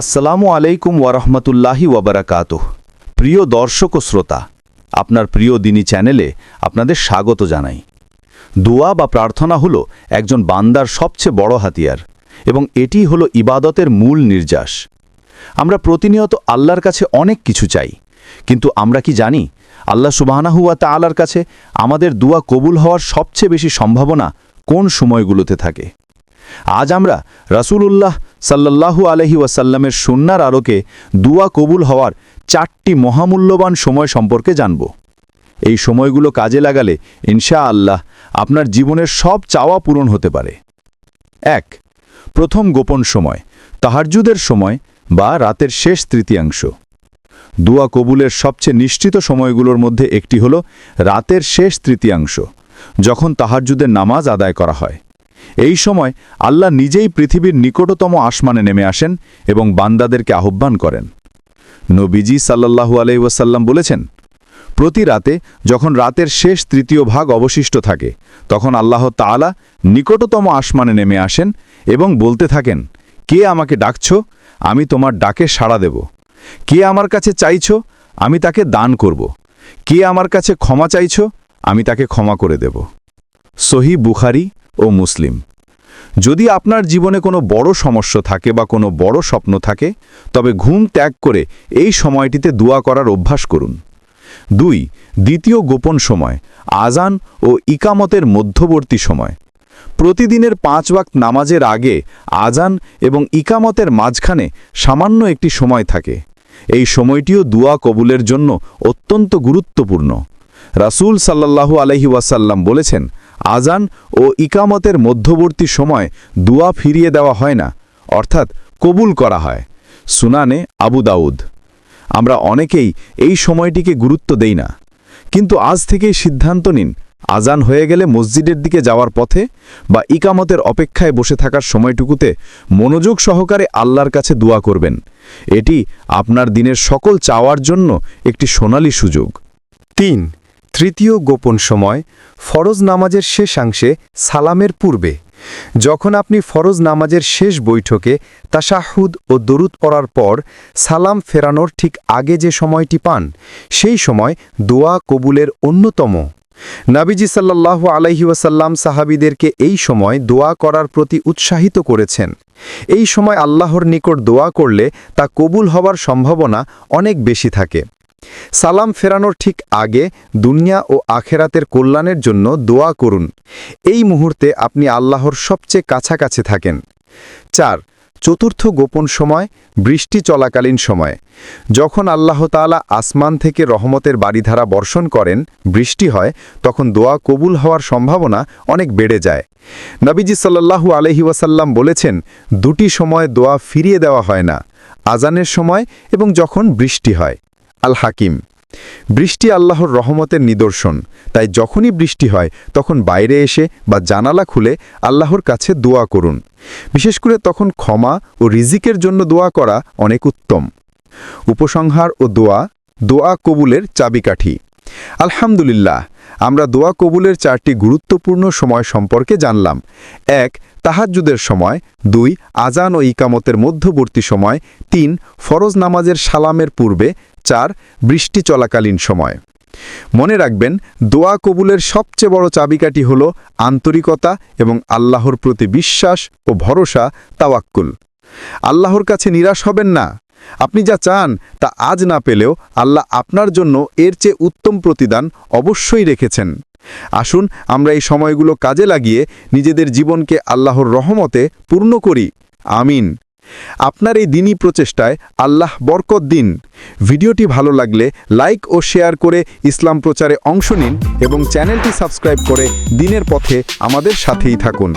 আসসালামু আলাইকুম ওয়ারহমতুল্লাহি ওয়াবারাকাতুহ প্রিয় দর্শক ও শ্রোতা, আপনার প্রিয় দিনী চ্যানেলে আপনাদের স্বাগত জানাই। দোয়া বা প্রার্থনা হলো একজন বান্দার সবচেয়ে বড় হাতিয়ার এবং এটি হলো ইবাদতের মূল নির্যাস। আমরা প্রতিনিয়ত আল্লাহর কাছে অনেক কিছু চাই, কিন্তু আমরা কি জানি, আল্লাহ সুবাহানাহুয়া আল্লাহর কাছে আমাদের দোয়া কবুল হওয়ার সবচেয়ে বেশি সম্ভাবনা কোন সময়গুলোতে থাকে? আজ আমরা রাসূলুল্লাহ সাল্লাল্লাহু আলহি ওয়াসাল্লামের সুন্নার আলোকে দুয়া কবুল হওয়ার চারটি মহামূল্যবান সময় সম্পর্কে জানব। এই সময়গুলো কাজে লাগালে ইনশা আল্লাহ আপনার জীবনের সব চাওয়া পূরণ হতে পারে। এক, প্রথম গোপন সময় তাহারজুদের সময় বা রাতের শেষ তৃতীয়াংশ। দুয়া কবুলের সবচেয়ে নিশ্চিত সময়গুলোর মধ্যে একটি হল রাতের শেষ তৃতীয়াংশ, যখন তাহারজুদের নামাজ আদায় করা হয়। এই সময় আল্লাহ নিজেই পৃথিবীর নিকটতম আসমানে নেমে আসেন এবং বান্দাদেরকে আহ্বান করেন। নবীজি সাল্লাল্লাহু আলাইসাল্লাম বলেছেন, প্রতি রাতে যখন রাতের শেষ তৃতীয় ভাগ অবশিষ্ট থাকে, তখন আল্লাহ তাআলা নিকটতম আসমানে নেমে আসেন এবং বলতে থাকেন, কে আমাকে ডাকছ? আমি তোমার ডাকে সাড়া দেব। কে আমার কাছে চাইছ? আমি তাকে দান করব। কে আমার কাছে ক্ষমা চাইছ? আমি তাকে ক্ষমা করে দেব। সহি বুখারি ও মুসলিম। যদি আপনার জীবনে কোনো বড় সমস্যা থাকে বা কোনো বড় স্বপ্ন থাকে, তবে ঘুম ত্যাগ করে এই সময়টিতে দোয়া করার অভ্যাস করুন। দুই, দ্বিতীয় গোপন সময় আজান ও ইকামতের মধ্যবর্তী সময়। প্রতিদিনের পাঁচ ওয়াক্ত নামাজের আগে আজান এবং ইকামতের মাঝখানে সামান্য একটি সময় থাকে। এই সময়টিও দুয়া কবুলের জন্য অত্যন্ত গুরুত্বপূর্ণ। রাসূল সাল্লাল্লাহু আলহি ওয়াসাল্লাম বলেছেন আজান ও ইকামতের মধ্যবর্তী সময় দুয়া ফিরিয়ে দেওয়া হয় না, অর্থাৎ কবুল করা হয়। সুনানে আবু দাউদ। আমরা অনেকেই এই সময়টিকে গুরুত্ব দেই না, কিন্তু আজ থেকেই সিদ্ধান্ত নিন, আজান হয়ে গেলে মসজিদের দিকে যাওয়ার পথে বা ইকামতের অপেক্ষায় বসে থাকার সময়টুকুতে মনোযোগ সহকারে আল্লাহর কাছে দোয়া করবেন। এটি আপনার দিনের সকল চাওয়ার জন্য একটি সোনালী সুযোগ। তিন তৃতীয় গোপন সময় ফরজ নামাজের শেষাংশে সালামের পূর্বে। যখন আপনি ফরজ নামাজের শেষ বৈঠকে তাশাহুদ ও দরুদ পড়ার পর সালাম ফেরানোর ঠিক আগে যে সময়টি পান, সেই সময় দোয়া কবুলের অন্যতম। নাবিজি আলাইহি ওয়াসাল্লাম সাহাবিদেরকে এই সময় দোয়া করার প্রতি উৎসাহিত করেছেন। এই সময় আল্লাহর নিকট দোয়া করলে তা কবুল হবার সম্ভাবনা অনেক বেশি থাকে। সালাম ফেরানোর ঠিক আগে দুনিয়া ও আখেরাতের কল্যাণের জন্য দোয়া করুন। এই মুহূর্তে আপনি আল্লাহর সবচেয়ে কাছাকাছি থাকেন। চার, চতুর্থ গোপন সময়, বৃষ্টি চলাকালীন সময়। যখন আল্লাহ তাআলা আসমান থেকে রহমতের বাড়িধারা বর্ষণ করেন, বৃষ্টি হয়, তখন দোয়া কবুল হওয়ার সম্ভাবনা অনেক বেড়ে যায়। নবীজি সাল্লাল্লাহু আলহি ওয়াসাল্লাম বলেছেন, দুটি সময় দোয়া ফিরিয়ে দেওয়া হয় না, আজানের সময় এবং যখন বৃষ্টি হয়। আল হাকিম বৃষ্টি আল্লাহর রহমতের নিদর্শন, তাই যখনই বৃষ্টি হয়, তখন বাইরে এসে বা জানালা খুলে আল্লাহর কাছে দোয়া করুন। বিশেষ করে তখন ক্ষমা ও রিজিকের জন্য দোয়া করা অনেক উত্তম। উপসংহার ও দোয়া দোয়া কবুলের চাবিকাঠি। আলহামদুলিল্লাহ, আমরা দোয়া কবুলের চারটি গুরুত্বপূর্ণ সময় সম্পর্কে জানলাম। এক, তাহাজ্জুদের সময়। দুই, আজান ও ইকামতের মধ্যবর্তী সময়। তিন, ফরজ নামাজের সালামের পূর্বে চার, বৃষ্টি চলাকালীন সময়। মনে রাখবেন, দোয়া কবুলের সবচেয়ে বড় চাবিকাঠি হল আন্তরিকতা এবং আল্লাহর প্রতি বিশ্বাস ও ভরসা, তাওয়াক্কুল। আল্লাহর কাছে নিরাশ হবেন না। আপনি যা চান তা আজ না পেলেও আল্লাহ আপনার জন্য এর চেয়ে উত্তম প্রতিদান অবশ্যই রেখেছেন। আসুন, আমরা এই সময়গুলো কাজে লাগিয়ে নিজেদের জীবনকে আল্লাহর রহমতে পূর্ণ করি। আমিন। আপনার এই দিনই প্রচেষ্টায় আল্লাহ বরকত দিন। ভিডিওটি ভালো লাগলে লাইক ও শেয়ার করে ইসলাম প্রচারে অংশ নিন এবং চ্যানেলটি সাবস্ক্রাইব করে দিনের পথে আমাদের সাথেই থাকুন।